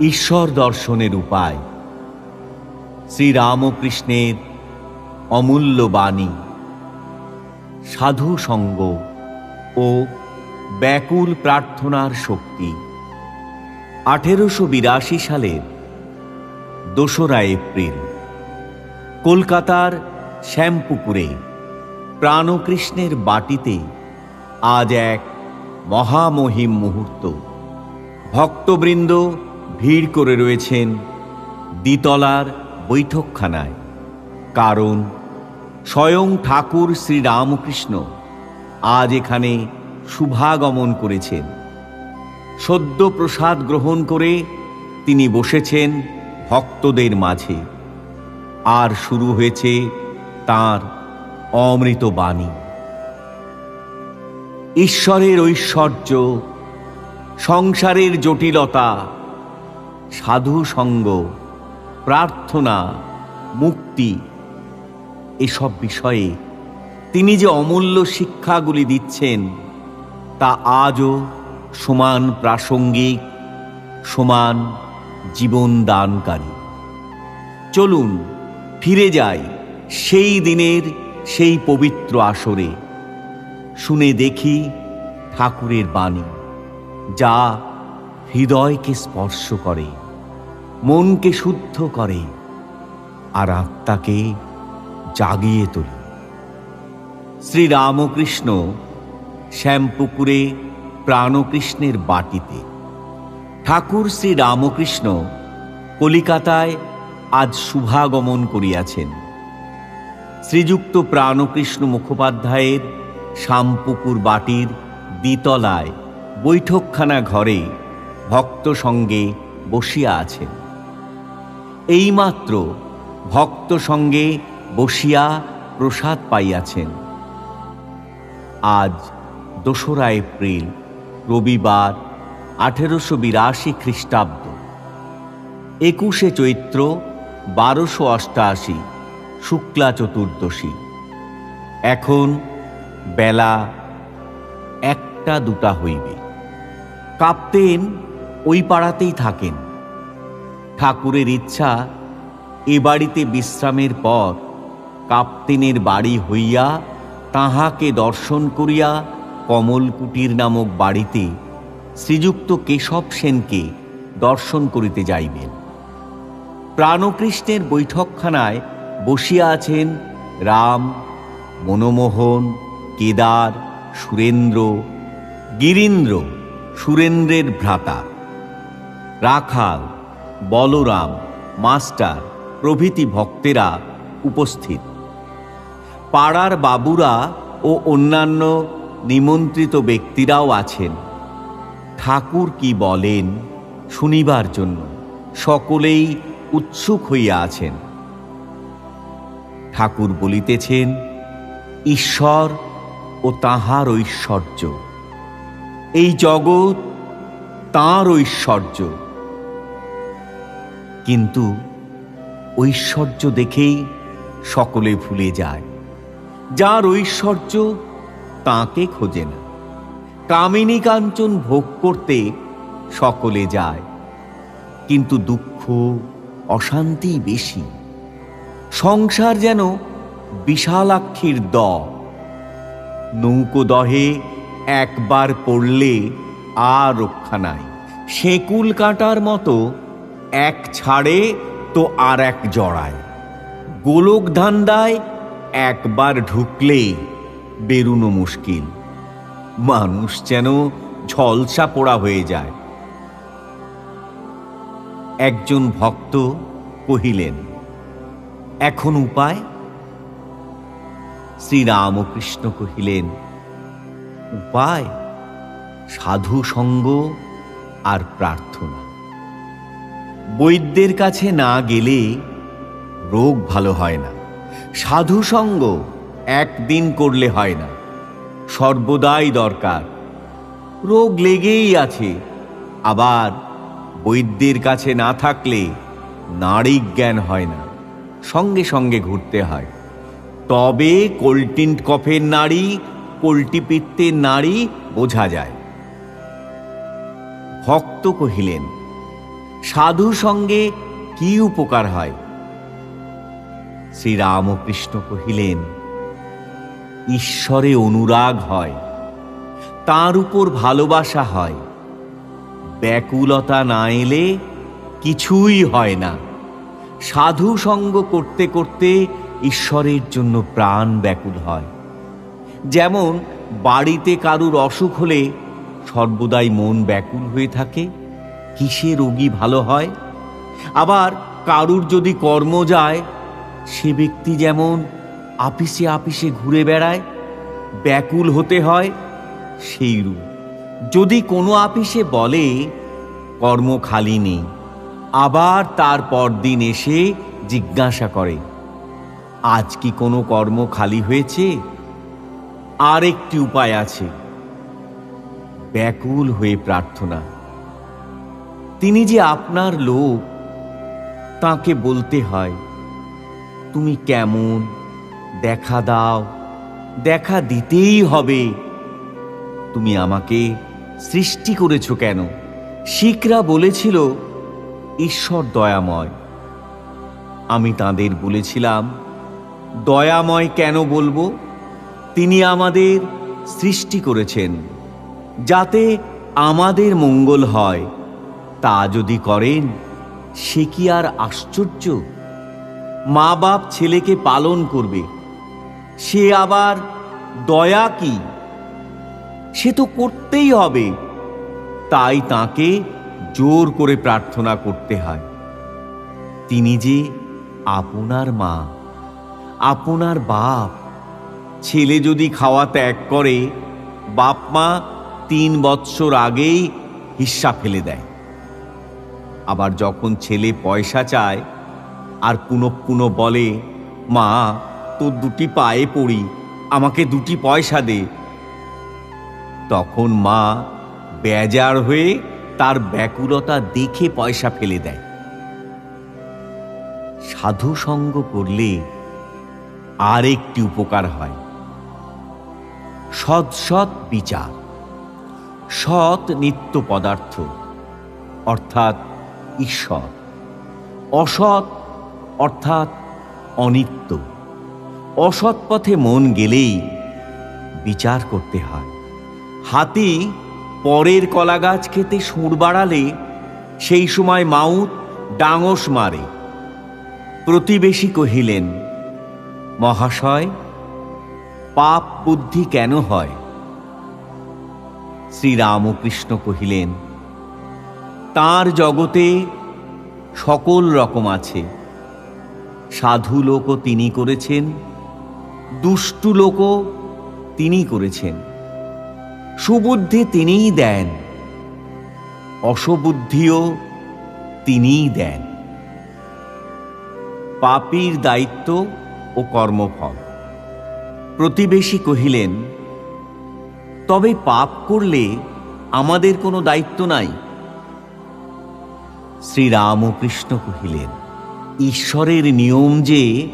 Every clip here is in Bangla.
ঈশ্বর দর্শনের উপায়। শ্রীরামকৃষ্ণের অমূল্য বাণী। সাধু সঙ্গ ও ব্যাকুল প্রার্থনার শক্তি। আঠেরোশো বিরাশি সালের দোসরা এপ্রিল। কলকাতার শ্যামপুকুরে প্রাণকৃষ্ণের বাটিতে আজ এক মহামহিম মুহূর্ত। ভক্তবৃন্দ ভিড় করে রয়েছেন দ্বিতলার বৈঠকখানায়। কারণ স্বয়ং ঠাকুর শ্রীরামকৃষ্ণ আজ এখানে শুভাগমন করেছেন। সদ্য প্রসাদ গ্রহণ করে তিনি বসেছেন ভক্তদের মাঝে। আর শুরু হয়েছে তার অমৃত বাণী। ঈশ্বরের ঐশ্বর্য, সংসারের জটিলতা সাধু সঙ্গ, প্রার্থনা, মুক্তি এসব বিষয়ে তিনি যে অমূল্য শিক্ষাগুলি দিচ্ছেন, তা আজও সমান প্রাসঙ্গিক, সমান জীবন দানকারী চলুন, ফিরে যাই সেই দিনের, সেই পবিত্র আসরে। শুনে দেখি ঠাকুরের বাণী, যা হৃদয়কে স্পর্শ করে। মনকে শুদ্ধ করে আর আত্মাকে জাগিয়ে তোলে। শ্রীরামকৃষ্ণ শ্যামপুকুরে প্রাণকৃষ্ণের বাটিতে। ঠাকুর শ্রী রামকৃষ্ণ কলিকাতায় আজ শুভাগমন করিয়াছেন। শ্রীযুক্ত প্রাণকৃষ্ণ মুখোপাধ্যায়ের শামপুকুর বাটির দ্বিতলায় বৈঠকখানা ঘরে ভক্ত সঙ্গে বসিয়া আছেন। এইমাত্র ভক্ত সঙ্গে বসিয়া প্রসাদ পাইয়াছেন। আজ দোসরা এপ্রিল, রবিবার, আঠেরোশো বিরাশি খ্রিস্টাব্দ। একুশে চৈত্র, বারোশো অষ্টাশি, শুক্লা চতুর্দশী। এখন বেলা একটা দুটা হইবে। কাপ্তেন ওই পাড়াতেই থাকেন। ঠাকুরের ইচ্ছা, এ বাড়িতে বিশ্রামের পর কাপ্তেনের বাড়ি হইয়া তাহাকে দর্শন করিয়া কমলকুটির নামক বাড়িতে শ্রীযুক্ত কেশব সেনকে দর্শন করিতে যাইবেন। প্রাণকৃষ্ণের বৈঠকখানায় বসিয়া আছেন রাম, মনমোহন, কেদার, সুরেন্দ্র, গিরীন্দ্র, সুরেন্দ্রের ভ্রাতা, রাখাল বলরাম, মাস্টার, প্রভৃতি ভক্তেরা উপস্থিত। পাড়ার বাবুরা ও অন্যান্য নিমন্ত্রিত ব্যক্তিরাও আছেন। ঠাকুর কি বলেন শুনিবার জন্য সকলেই উৎসুক হইয়া আছেন। ঠাকুর বলিতেছেন, ঈশ্বর ও তাহার ঐশ্বর্য। এই জগৎ তাঁর ঐশ্বর্য। কিন্তু ঐশ্বর্য দেখেই সকলে ভুলে যায়। যার ঐশ্বর্য তাকে খোঁজে না। কামিনী কাঞ্চন ভোগ করতে সকলে যায়। কিন্তু দুঃখ, অশান্তি বেশি। সংসার যেন বিশালাক্ষীর দ। নৌকো দহে একবার পড়লে আর রক্ষা নাই। সেকুল কাটার মতো এক ছাড়ে, তো আর এক জড়ায়। গোলক ধান্দায় একবার ঢুকলে বেরুনো মুশকিল। মানুষ যেন ঝলসা পোড়া হয়ে যায়। একজন ভক্ত কহিলেন, এখন উপায়? শ্রীরামকৃষ্ণ কহিলেন, উপায় সাধু সঙ্গ আর প্রার্থনা। বৈদ্যের কাছে না গেলে রোগ ভালো হয় না। সাধু সঙ্গ একদিন করলে হয় না। সর্বদাই দরকার। রোগ লেগেই আছে। আবার বৈদ্যের কাছে না থাকলে নারী জ্ঞান হয় না। সঙ্গে সঙ্গে ঘুরতে হয়। তবে কোল্টিন কফের নারী পোল্টি পিত্তের নারী বোঝা যায়। ভক্ত কহিলেন সাধু সঙ্গে কি উপকার হয়? শ্রীরামকৃষ্ণ কহিলেন, ঈশ্বরে অনুরাগ হয়, তার উপর ভালোবাসা হয়, ব্যাকুলতা না এলে কিছুই হয় না। সাধু সঙ্গ করতে করতে ঈশ্বরের জন্য প্রাণ ব্যাকুল হয়। যেমন বাড়িতে কারুর অসুখ হলে সর্বদাই মন ব্যাকুল হয়ে থাকে কিসে রোগী ভালো হয়? আবার কারুর যদি কর্ম যায়, সে ব্যক্তি যেমন আপিসে আপিসে ঘুরে বেড়ায়, ব্যাকুল হতে হয় সেই রূপ। যদি কোনো আপিসে বলে, কর্ম খালি নেই। আবার তার পরদিন এসে জিজ্ঞাসা করে, আজ কি কোনো কর্ম খালি হয়েছে? আর একটি উপায় আছে। ব্যাকুল হয়ে প্রার্থনা। তিনি যে আপনার লোক, তাকে বলতে হয়, তুমি কেমন? দেখা দাও, দেখা দিতেই হবে। তুমি আমাকে সৃষ্টি করেছ কেন? শিখরা বলেছিল, ঈশ্বর দয়াময়। আমি তাদের বলেছিলাম, দয়াময় কেন বলব? তিনি আমাদের সৃষ্টি করেছেন, যাতে আমাদের মঙ্গল হয়। তা যদি করেন, সে কি আর আশ্চর্য? মা বাপ ছেলেকে পালন করবে, সে আবার দয়া কি? সে তো করতেই হবে, তাই তাকে জোর করে প্রার্থনা করতে হয়। তিনি যে আপনার মা, আপনার বাপ, ছেলে যদি খাওয়া ত্যাগ করে, বাপ মা তিন বৎসর আগেই হিস্সা ফেলে দেয়। আবার যখন ছেলে পয়সা চায় আর পুনঃ পুনঃ বলে, মা, তোর দুটি পায়ে পড়ি, আমাকে দুটি পয়সা দে। তখন মা বেজার হয়ে তার ব্যাকুলতা দেখে পয়সা ফেলে দেয়। সাধু সঙ্গ করলে আর একটি উপকার হয়। সৎ সৎ বিচার, সৎ নিত্য পদার্থ, অর্থাৎ ঈশ্বর। অসৎ অর্থাৎ অনিত্য। অসৎ পথে মন গেলেই বিচার করতে হয়। হাতি পরের কলাগাছ খেতে সুর বাড়ালে সেই সময় মাউত ডাঙস মারে। প্রতিবেশী কহিলেন, মহাশয়, পাপ বুদ্ধি কেন হয়? শ্রীরামকৃষ্ণ কহিলেন তার জগতে সকল রকম আছে। সাধু লোকও তিনি করেছেন, দুষ্টু লোকও তিনি করেছেন। সুবুদ্ধি তিনিই দেন, অসবুদ্ধিও তিনিই দেন। পাপীর দায়িত্ব ও কর্মফল। প্রতিবেশী কহিলেন, তবে পাপ করলে আমাদের কোনো দায়িত্ব নাই। শ্রীরামকৃষ্ণ কহিলেন, ঈশ্বরের নিয়ম যে,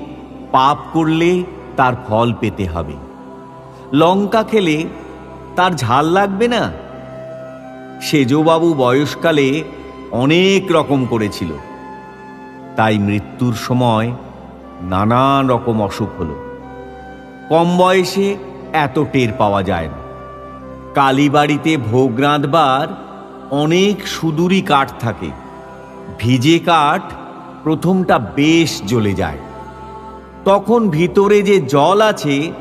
পাপ করলে তার ফল পেতে হবে। লঙ্কা খেলে তার ঝাল লাগবে না? সেজবাবু বয়সকালে অনেক রকম করেছিল। তাই মৃত্যুর সময় নানান রকম অসুখ হলো। কম বয়সে এত টের পাওয়া যায় না। কালীবাড়িতে ভোগ রাঁধবার অনেক সুদূরী কাঠ থাকে। ভিজে কাঠ প্রথমটা বেশ জ্বলে যায়। তখন ভিতরে যে জল আছে,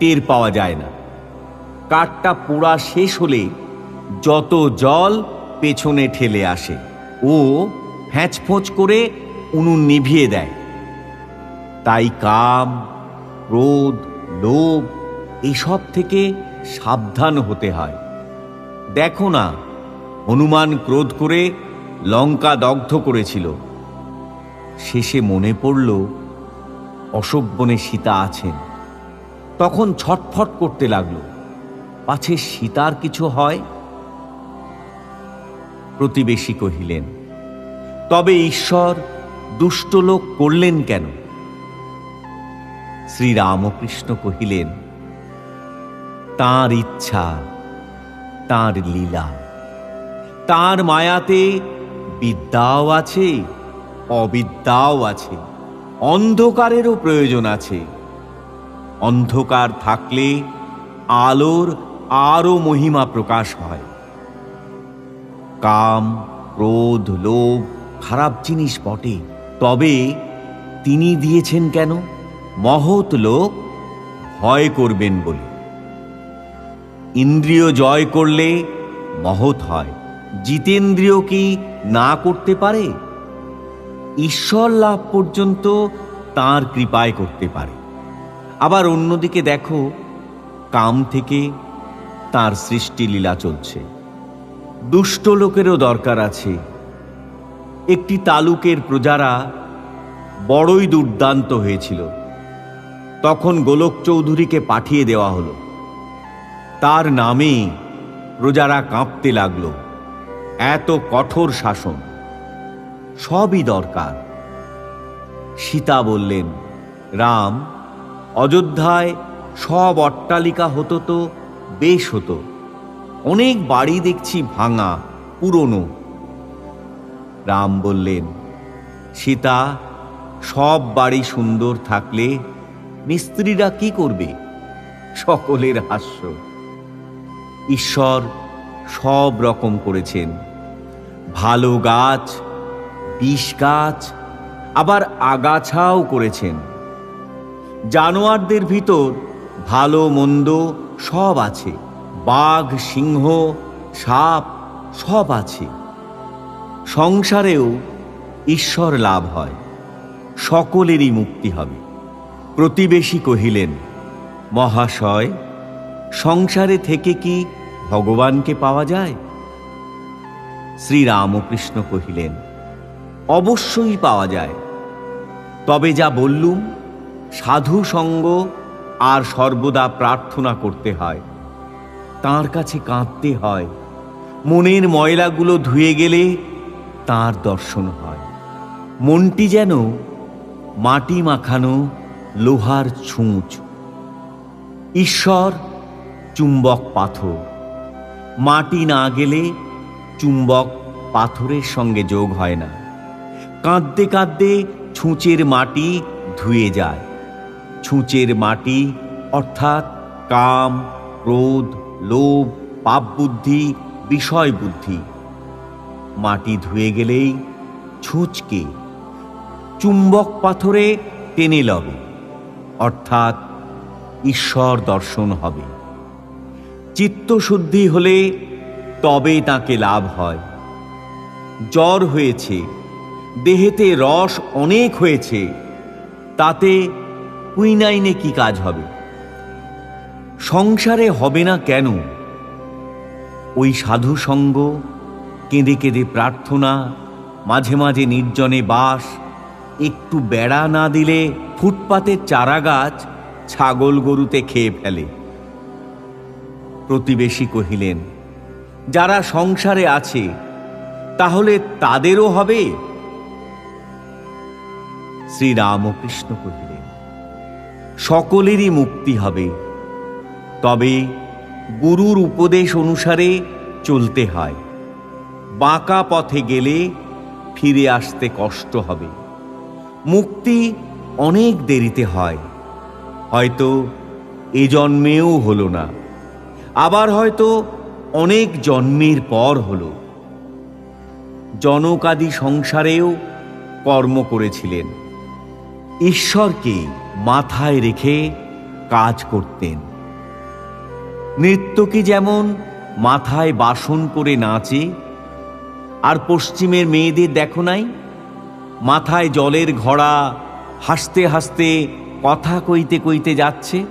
টের পাওয়া যায় না। কাঠটা পোড়া শেষ হলে যত জল পেছনে ঠেলে আসে, ও ফ্যাঁচফোঁচ করে উনুন নিভিয়ে দেয়। তাই কাম, ক্রোধ, লোভ এসব থেকে সাবধান হতে হয়। দেখো না, হনুমান ক্রোধ করে লঙ্কা দগ্ধ করেছিল। শেষে মনে পড়ল অশোকবনে সীতা আছেন। তখন ছটফট করতে লাগল, পাছে সীতার কিছু হয়? প্রতিবেশী কহিলেন, তবে ঈশ্বর দুষ্ট লোক করলেন কেন? শ্রীরামকৃষ্ণ কহিলেন, তার ইচ্ছা, তার লীলা, তার মায়াতে বিদ্যাও আছে, অবিদ্যাও আছে, অন্ধকারেরও প্রয়োজন আছে। অন্ধকার থাকলে আলোর আরও মহিমা প্রকাশ হয়। কাম, ক্রোধ, লোভ, খারাপ জিনিস বটে। তবে তিনি দিয়েছেন কেন? মহৎ লোক ভয় করবেন বলে। ইন্দ্রিয় জয় করলে মহৎ হয়। জিতেন্দ্রিয় কি না করতে পারে, ঈশ্বর লাভ পর্যন্ত তার কৃপায় করতে পারে। আবার অন্যদিকে দেখো, কাম থেকে তার সৃষ্টি লীলা চলছে। দুষ্ট লোকেরও দরকার আছে। একটি তালুকের প্রজারা বড়ই দুর্দান্ত হয়েছিল। তখন গোলক চৌধুরীকে পাঠিয়ে দেওয়া হলো। তার নামে প্রজারা কাঁপতে লাগল। এত কঠোর শাসন। সবই দরকার। সীতা বললেন, রাম, অযোধ্যায় সব অট্টালিকা হতো তো, বেশ হতো। অনেক বাড়ি দেখছি ভাঙা, পুরনো। রাম বললেন, সীতা, সব বাড়ি সুন্দর থাকলে মিস্ত্রিরা কি করবে? সকলের হাস্য। ঈশ্বর সব রকম করেছেন। ভালো গাছ, বিষ গাছ, আবার আগাছাও করেছেন। জানোয়ারদের ভিতর ভালো মন্দ সব আছে। বাঘ, সিংহ, সাপ সব আছে। সংসারেও ঈশ্বর লাভ হয়। সকলেরই মুক্তি হবে। প্রতিবেশী কহিলেন, মহাশয়, সংসারে থেকে কি ভগবানকে পাওয়া যায়? শ্রীরামকৃষ্ণ কহিলেন, অবশ্যই পাওয়া যায়। তবে যা বললুম সাধু সঙ্গ আর সর্বদা প্রার্থনা করতে হয়। তার কাছে কাঁদতে হয়, মনের ময়লাগুলো ধুয়ে গেলে তার দর্শন হয়। মনটি যেন মাটি মাখানো লোহার ছুঁচ। ঈশ্বর চুম্বক পাথর, মাটি না গেলে চুম্বক পাথরের সঙ্গে যোগ হয় না। কাঁদতে কাঁদতে ছুঁচের মাটি ধুয়ে যায়। ছুঁচের মাটি অর্থাৎ কাম, ক্রোধ, লোভ পাপ বুদ্ধি বিষয় বুদ্ধি মাটি ধুয়ে গেলেই ছুঁচকে চুম্বক পাথরে টেনে লবে, অর্থাৎ ঈশ্বর দর্শন হবে। চিত্তশুদ্ধি হলে তবে তাকে লাভ হয়। জ্বর হয়েছে, দেহেতে রস অনেক হয়েছে, তাতে কুইনাইনে কি কাজ হবে? সংসারে হবে না কেন? ওই সাধু সঙ্গ, কেঁদে কেঁদে প্রার্থনা, মাঝে মাঝে নির্জনে বাস, একটু বেড়া না দিলে ফুটপাতের চারা গাছ ছাগল গরুতে খেয়ে ফেলে। প্রতিবেশী কহিলেন যারা সংসারে আছে, তাহলে তাদেরও হবে? শ্রীরামকৃষ্ণ কহিলেন, সকলেরই মুক্তি হবে। তবে গুরুর উপদেশ অনুসারে চলতে হয়। বাঁকা পথে গেলে ফিরে আসতে কষ্ট হবে। মুক্তি অনেক দেরিতে হয়। হয়তো এ জন্মেও হলো না। আবার হয়তো অনেক জন্মের পর হলো। জনকাদি সংসারেও কর্ম করেছিলেন। ঈশ্বরকে মাথায় রেখে কাজ করতেন। নৃত্যকে যেমন মাথায় বাসন করে নাচে, আর পশ্চিমের মেয়েদের দেখো নাই? মাথায় জলের ঘড়া হাসতে হাসতে কথা কইতে কইতে যাচ্ছে।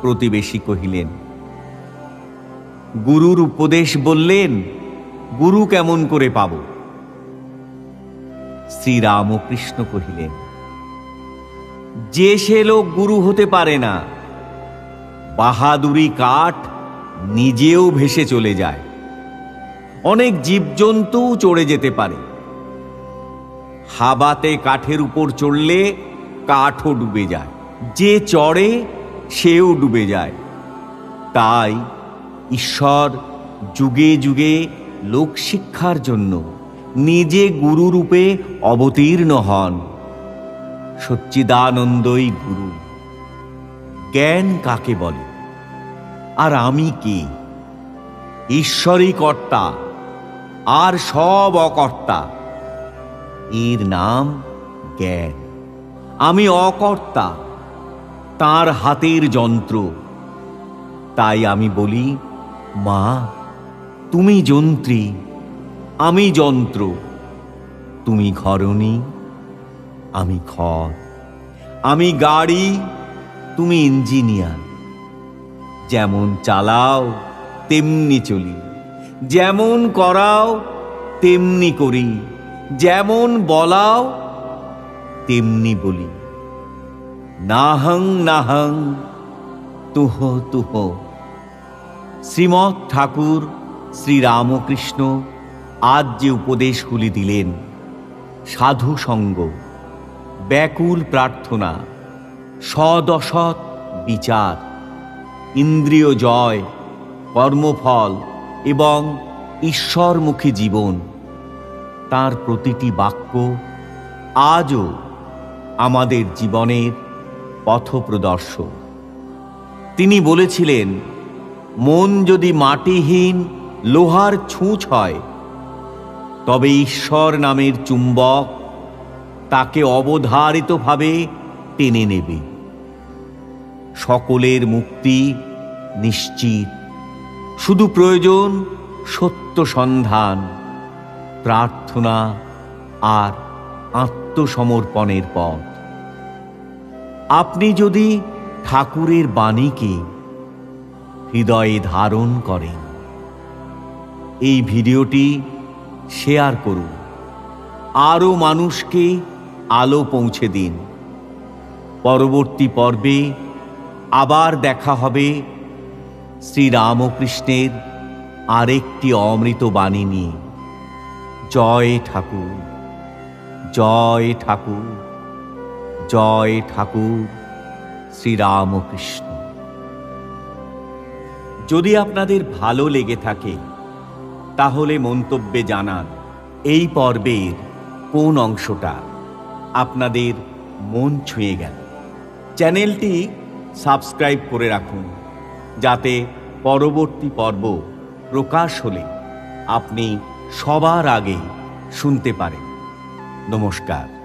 প্রতিবেশী কহিলেন গুরুর উপদেশ বললেন, গুরু কেমন করে পাব? শ্রীরামকৃষ্ণ কহিলেন, যে সে লোক গুরু হতে পারে না, বাহাদুরি কাঠ নিজেও ভেসে চলে যায়। অনেক জীবজন্তু চড়ে যেতে পারে। হাবাতে কাঠের উপর চড়লে কাঠও ডুবে যায়। যে চড়ে সেও ডুবে যায়। তাই ঈশ্বর যুগে যুগে লোকশিক্ষার জন্য নিজে গুরুরূপে অবতীর্ণ হন। সচ্চিদানন্দই গুরু। জ্ঞান কাকে বলে? আর আমি কে? ঈশ্বরই কর্তা, আর সব অকর্তা। এর নাম জ্ঞান। আমি অকর্তা, তার হাতের যন্ত্র। তাই আমি বলি মা, তুমি যন্ত্রী, আমি যন্ত্র। তুমি ঘরণী, আমি ঘর। আমি গাড়ি, তুমি ইঞ্জিনিয়ার। যেমন চালাও, তেমনি চলি। যেমন করাও, তেমনি করি। যেমন বলাও, তেমনি বলি। নাহং নাহং, তুহ তুহ। শ্রীমৎ ঠাকুর শ্রীরামকৃষ্ণ আজ যে উপদেশগুলি দিলেন, সাধু সঙ্গ, ব্যাকুল প্রার্থনা, সদসৎ বিচার, ইন্দ্রিয় জয়, কর্মফল এবং ঈশ্বরমুখী জীবন, তার প্রতিটি বাক্য আজও আমাদের জীবনের পথপ্রদর্শক। তিনি বলেছিলেন মন যদি মাটিহীন, লোহার ছুঁচ হয়, তবে ঈশ্বর নামের চুম্বক তাকে অবধারিতভাবে টেনে নেবে। সকলের মুক্তি নিশ্চিত। শুধু প্রয়োজন সত্য সন্ধান, প্রার্থনা আর আত্মসমর্পণের পথ। আপনি যদি ঠাকুরের বাণীকে হৃদয়ে ধারণ করেন। এই ভিডিওটি শেয়ার করুন। আরও মানুষকে আলো পৌঁছে দিন। পরবর্তী পর্বে আবার দেখা হবে শ্রীরামকৃষ্ণের আরেকটি অমৃত বাণী নিয়ে। জয় ঠাকুর জয় ঠাকুর জয় ঠাকুর শ্রীরামকৃষ্ণ যদি আপনাদের ভালো লেগে থাকে, তাহলে মন্তব্যে জানান এই পর্বের কোন অংশটা আপনাদের মন ছুঁয়ে গেল। চ্যানেলটি সাবস্ক্রাইব করে রাখুন, যাতে পরবর্তী পর্ব প্রকাশ হলে আপনি সবার আগে শুনতে পারেন। নমস্কার।